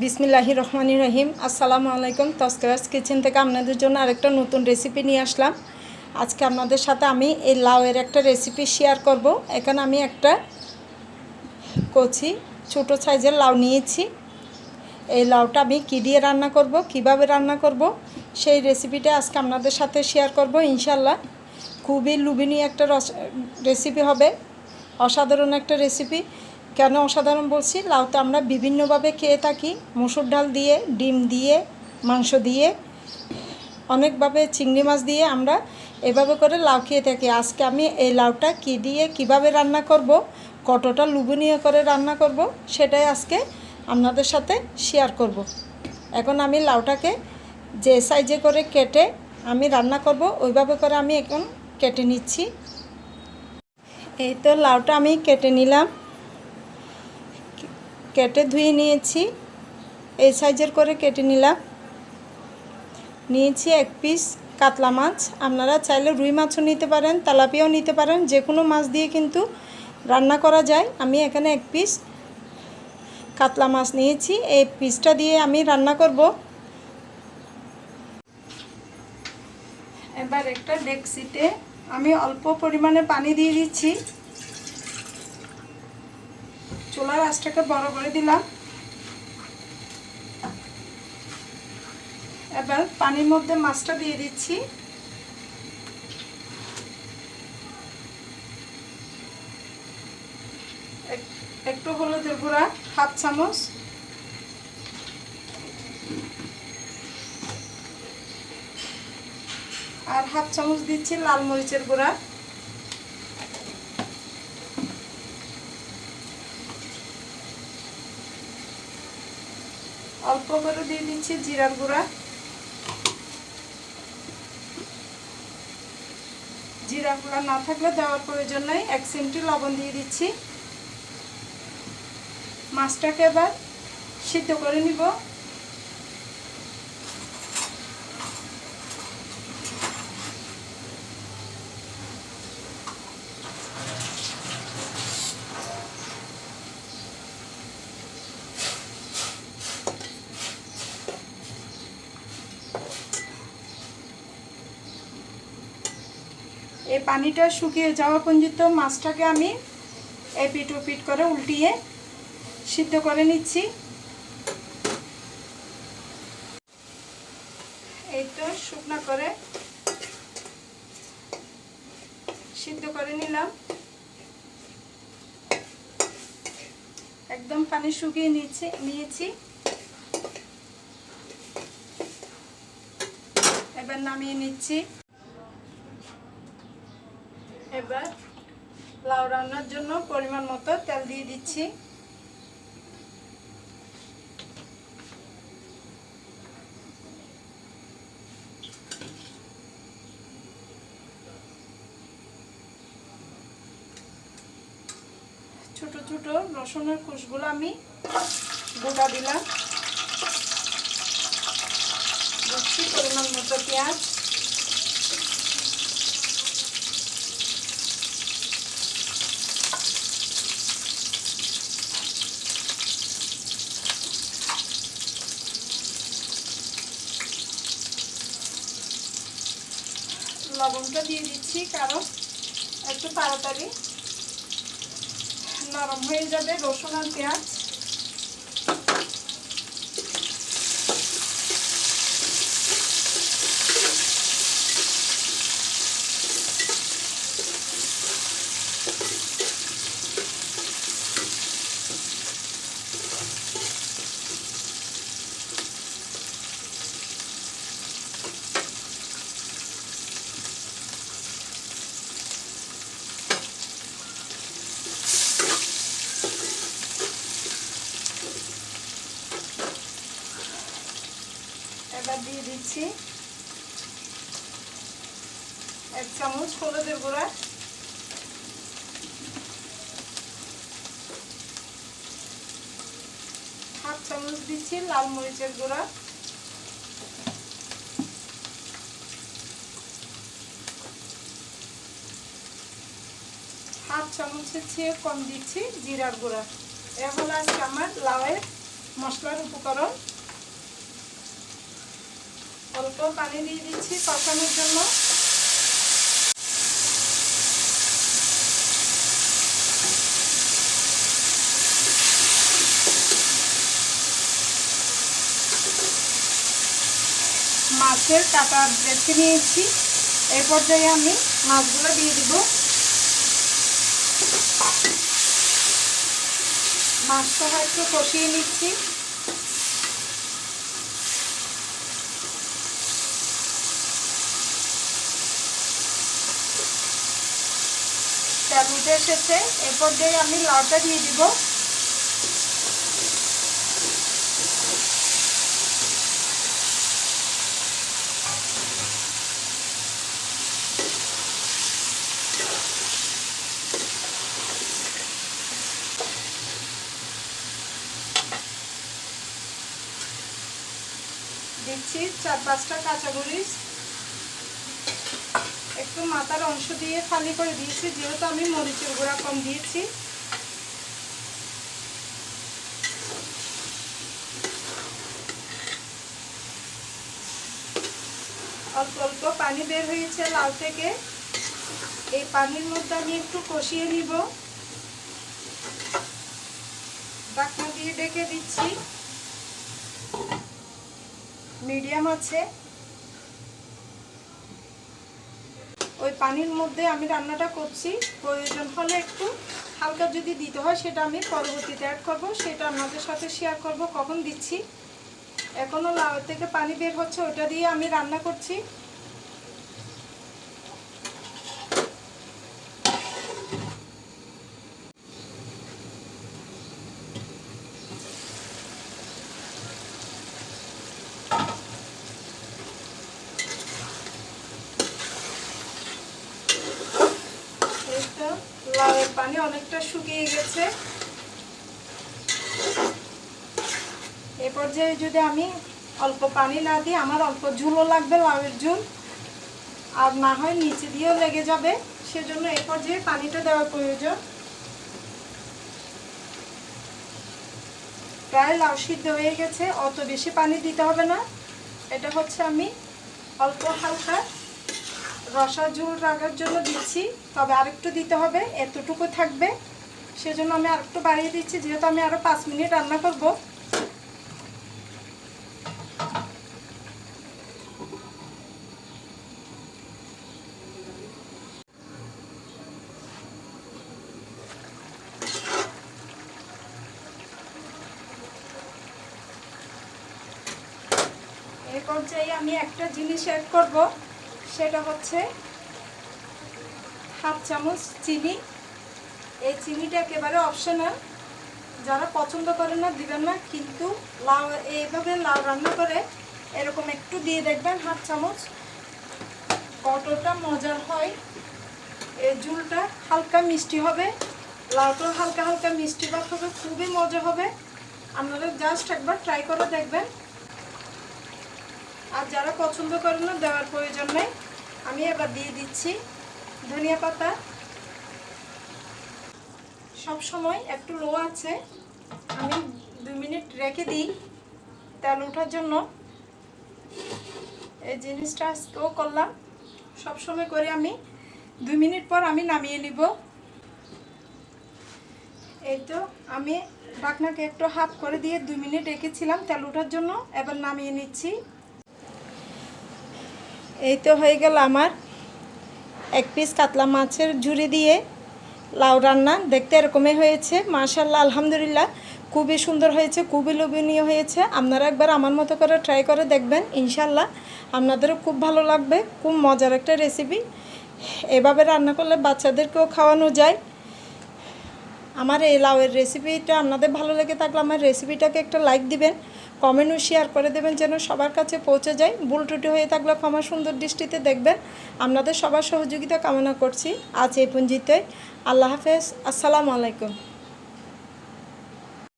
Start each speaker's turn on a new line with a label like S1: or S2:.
S1: বিসমিল্লাহি রহমানি রহিম। আসসালামু আলাইকুম, তস্করাজ কিচেন থেকে আপনাদের জন্য আরেকটা নতুন রেসিপি নিয়ে আসলাম। আজকে আপনাদের সাথে আমি এই লাউয়ের একটা রেসিপি শেয়ার করব। এখানে আমি একটা কচি ছোটো সাইজের লাউ নিয়েছি। এই লাউটা আমি কী দিয়ে রান্না করব, কীভাবে রান্না করব, সেই রেসিপিটা আজকে আপনাদের সাথে শেয়ার করব ইনশাল্লাহ খুবই লুবিনীয় একটা রস রেসিপি হবে। অসাধারণ একটা রেসিপি কেন অসাধারণ বলছি? লাউতে আমরা বিভিন্নভাবে খেয়ে থাকি। মুসুর ডাল দিয়ে, ডিম দিয়ে, মাংস দিয়ে, অনেকভাবে চিংড়ি মাছ দিয়ে আমরা এভাবে করে লাউ খেয়ে থাকি। আজকে আমি এই লাউটা কী দিয়ে কীভাবে রান্না করব, কতটা লুবনীয় করে রান্না করব, সেটাই আজকে আপনাদের সাথে শেয়ার করব। এখন আমি লাউটাকে যে সাইজে করে কেটে আমি রান্না করব, ওইভাবে করে আমি এখন কেটে নিচ্ছি। এই তো লাউটা আমি কেটে নিলাম। কেটে ধুয়ে নিয়েছি। এই সাইজের করে কেটে নিলাম। নিয়েছি এক পিস কাতলা মাছ। আপনারা চাইলে রুই মাছও নিতে পারেন, তেলাপিয়াও নিতে পারেন যে কোনো মাছ দিয়ে কিন্তু রান্না করা যায়। আমি এখানে এক পিস কাতলা মাছ নিয়েছি। এই পিসটা দিয়ে আমি রান্না করব। এবার একটা ডেক্সিতে আমি অল্প পরিমাণে পানি দিয়ে দিচ্ছি। চুলার আঁচটাকে বড় করে দিলাম। এবার পানির মধ্যে মাছটা দিয়ে দিচ্ছি। একটু হলুদের গুঁড়া, হাফ চামচ। আর হাফ চামচ দিচ্ছি লাল মরিচের গুঁড়া। অল্প দিয়ে দিচ্ছি জিরার গুঁড়া। জিরা গুঁড়া না থাকলে দেওয়ার প্রয়োজন নেই। এক চিমটি লবণ দিয়ে দিচ্ছি। মাছটাকে এবার সিদ্ধ করে নিব। পানিটা শুকিয়ে যাওয়া পর্যন্ত মাছটাকে আমি এপিট ওপিট করে উল্টিয়ে সিদ্ধ করে নিচ্ছি। এই তো শুকনো করে সিদ্ধ করে নিলাম। একদম পানি শুকিয়ে নিয়েছি নিয়েছি। এবার নামিয়ে নিচ্ছি এবার লাউ রান্নার জন্য পরিমাণ মতো তেল দিয়ে দিচ্ছি। ছোট ছোট রসুনের কুশগুলো আমি গোটা দিলাম। পরিমাণ মতো পেঁয়াজ। লবণটা দিয়ে দিচ্ছি কারণ একটু তাড়াতাড়ি নরম হয়ে যাবে রসুন আর পেঁয়াজ। এবার দিয়ে দিচ্ছি এক চামচ হলুদের গুঁড়া। হাফ চামচ দিচ্ছি লাল মরিচের গুঁড়া। হাফ চামচের চেয়ে কম দিচ্ছি জিরার গুঁড়া। এ হলো আজকে আমার লাউয়ের মশলার উপকরণ। অল্প পানি দিয়ে দিচ্ছি কষানোর জন্য। মাছের কাটা বেছে নিয়েছি। এই পর্যায়ে আমি মাছগুলো দিয়ে দিব। মাছটা একটু কষিয়ে নিচ্ছি। তেল উঠে এসেছে। এ পর্যায়ে আমি লাউটা দিয়ে দিব। দিচ্ছি চার পাঁচটা কাঁচামরিচ। একটু মাথার অংশ দিয়ে খালি করে দিয়েছি, যেহেতু আমি মরিচের গুঁড়া কম দিয়েছি। অল্প অল্প পানি বের হয়েছে লাউ থেকে। এই পানির মধ্যে আমি একটু কষিয়ে নিব। ডাকনা দিয়ে ডেকে দিচ্ছি। মিডিয়াম আছে। ওই পানির মধ্যে আমি রান্নাটা করছি। প্রয়োজন হলে একটু হালকা যদি দিতে হয়, সেটা আমি পরবর্তীতে অ্যাড করব। সেটা আপনাদের সাথে শেয়ার করব, কখন দিচ্ছি। এখনও লাউ থেকে পানি বের হচ্ছে ওটা দিয়ে আমি রান্না করছি এই তো লাউয়ের পানি অনেকটা শুকিয়ে গেছে। এ পর্যায়ে যদি আমি অল্প পানি না দিই, আমার অল্প ঝুলও লাগবে লাউয়ের ঝুল। আর না হয় নিচে দিয়েও লেগে যাবে। সেজন্য এ পর্যায়ে পানিটা দেওয়া প্রয়োজন। প্রায় লাউ সিদ্ধ হয়ে গেছে, অত বেশি পানি দিতে হবে না। এটা হচ্ছে আমি অল্প হালকা রসা ঝোল রাখার জন্য দিচ্ছি, তবে আরেকটু দিতে হবে, এতটুকু থাকবে। সেজন্য আমি আরেকটু বাড়িয়ে দিচ্ছি, যেহেতু আমি আরও পাঁচ মিনিট রান্না করব। আমি একটা জিনিস অ্যাড করব। সেটা হচ্ছে হাফ চামচ চিনি। এই চিনিটা একেবারে অপশনাল যারা পছন্দ করে না, দিবেন না। কিন্তু লাউ, এইভাবে লাউ রান্না করে এরকম একটু দিয়ে দেখবেন হাফ চামচ। কতটা মজার হয়। এই ঝুলটা হালকা মিষ্টি হবে। লাউটা হালকা হালকা মিষ্টি ভাব হবে, খুবই মজা হবে। আপনারা জাস্ট একবার ট্রাই করে দেখবেন। আর যারা পছন্দ করে না, দেওয়ার প্রয়োজন নেই। আমি এবার দিয়ে দিচ্ছি ধনিয়া পাতা। সব সময় একটু লো আছে। আমি দু মিনিট রেখে দিই তেল ওঠার জন্য। এই জিনিসটা আজকেও করলাম। সব সময় করে আমি দুই মিনিট পর আমি নামিয়ে নিব। এই তো আমি ঢাকনাকে একটু হাফ করে দিয়ে দুই মিনিট রেখেছিলাম তেল ওঠার জন্য। এবার নামিয়ে নিচ্ছি। এই তো হয়ে গেল আমার এক পিস কাতলা মাছের ঝুড়ি দিয়ে লাউ রান্না। দেখতে এরকমই হয়েছে মাশাল্লাহ আলহামদুলিল্লাহ। খুবই সুন্দর হয়েছে, খুবই লোভনীয় হয়েছে। আপনারা একবার আমার মতো করে ট্রাই করে দেখবেন ইনশাল্লাহ আপনাদেরও খুব ভালো লাগবে, খুব মজার একটা রেসিপি এভাবে রান্না করলে বাচ্চাদেরকেও খাওয়ানো যায়। আমার এই লাউয়ের রেসিপিটা আপনাদের ভালো লেগে থাকলে আমার রেসিপিটাকে একটা লাইক দিবেন। কমেন্ট ও শেয়ার করে দেবেন যেন সবার কাছে পৌঁছে যায়। ভুল ত্রুটি হয়ে থাকলে ক্ষমা সুন্দর দৃষ্টিতে দেখবেন। আপনাদের সবার সহযোগিতা কামনা করছি। আজ এই পুঞ্জিতে আল্লাহ হাফেজ। আসসালামু আলাইকুম।